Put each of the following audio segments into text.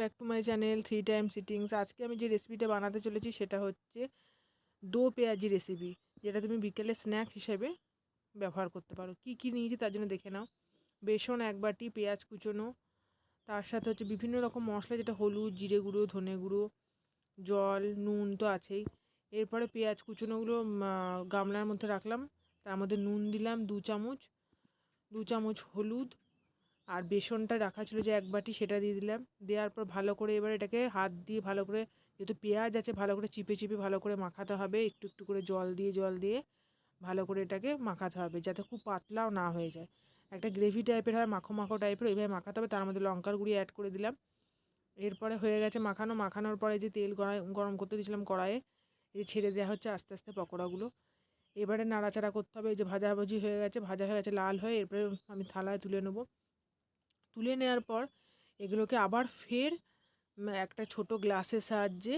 Back to my channel three time sittings আজকে আমি যে রেসিপিটা বানাতে চলেছি, সেটা হচ্ছে দো পেঁয়াজি রেসিপি যেটা তুমি বিকেলে স্ন্যাক হিসেবে ব্যবহার করতে পারো। কি কি নিয়েছি তার জন্য দেখে নাও। বেসন এক বাটি, পেঁয়াজ কুচোনো। তার সাথে হচ্ছে বিভিন্ন রকম মশলা, যেটা হলুদ, জিরে গুঁড়ো, ধনে গুঁড়ো, জল, নুন তো আছেই। এরপরে পেঁয়াজ কুচোনোগুলো গামলার মধ্যে রাখলাম। তার মধ্যে নুন দিলাম, দু চামচ। দু চামচ হলুদ আর বেসনটা রাখা ছিল যে এক বাটি সেটা দিয়ে দিলাম। দেওয়ার পর ভালো করে এবার এটাকে হাত দিয়ে ভালো করে যেহেতু পেঁয়াজ আছে ভালো করে চিপে চিপে ভালো করে মাখাতে হবে। একটু একটু করে জল দিয়ে জল দিয়ে ভালো করে এটাকে মাখাতে হবে যাতে খুব পাতলাও না হয়ে যায়। একটা গ্রেভি টাইপের হয়, মাখো মাখো টাইপের, ওইভাবে মাখাতে হবে। তার মধ্যে লঙ্কার গুঁড়ি অ্যাড করে দিলাম। এরপরে হয়ে গেছে মাখানো। মাখানোর পরে যে তেল গরম করতে দিয়েছিলাম কড়াইয়ে, এই ছেড়ে দেওয়া হচ্ছে আস্তে আস্তে পকোড়াগুলো। এবারে নাড়াচাড়া করতে হবে। এই যে ভাজাভাজি হয়ে গেছে, ভাজা হয়ে গেছে, লাল হয়ে এরপরে আমি থালায় তুলে নেব। তুলে নেওয়ার পর এগুলোকে আবার ফের একটা ছোট গ্লাসের সাহায্যে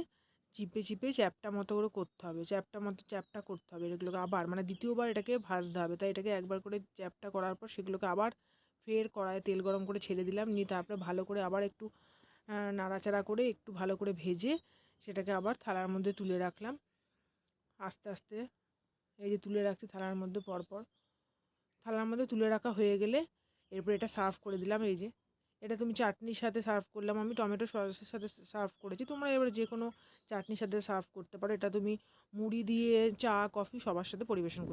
চিপে চিপে চ্যাপটা মতো করে করতে হবে। চ্যাপটা মতো, চ্যাপটা করতে হবে এগুলোকে আবার। মানে দ্বিতীয়বার এটাকে ভাজতে হবে। তাই এটাকে একবার করে চ্যাপটা করার পর সেগুলোকে আবার ফের কড়াইয়ে তেল গরম করে ছেড়ে দিলাম। নিয়ে তারপরে ভালো করে আবার একটু নাড়াচাড়া করে একটু ভালো করে ভেজে সেটাকে আবার থালার মধ্যে তুলে রাখলাম। আস্তে আস্তে এই যে তুলে রাখছি থালার মধ্যে পরপর। থালার মধ্যে তুলে রাখা হয়ে গেলে এরপর এটা সার্ভ করে দিলাম, এই যে। এটা তুমি চাটনির সাথে সার্ভ করলাম, আমি টমেটো সসের সাথে সার্ভ করেছি। তোমরা এবার যে কোনো চাটনির সাথে সার্ভ করতে পারো। এটা তুমি মুড়ি দিয়ে, চা কফি সবার সাথে পরিবেশন করতে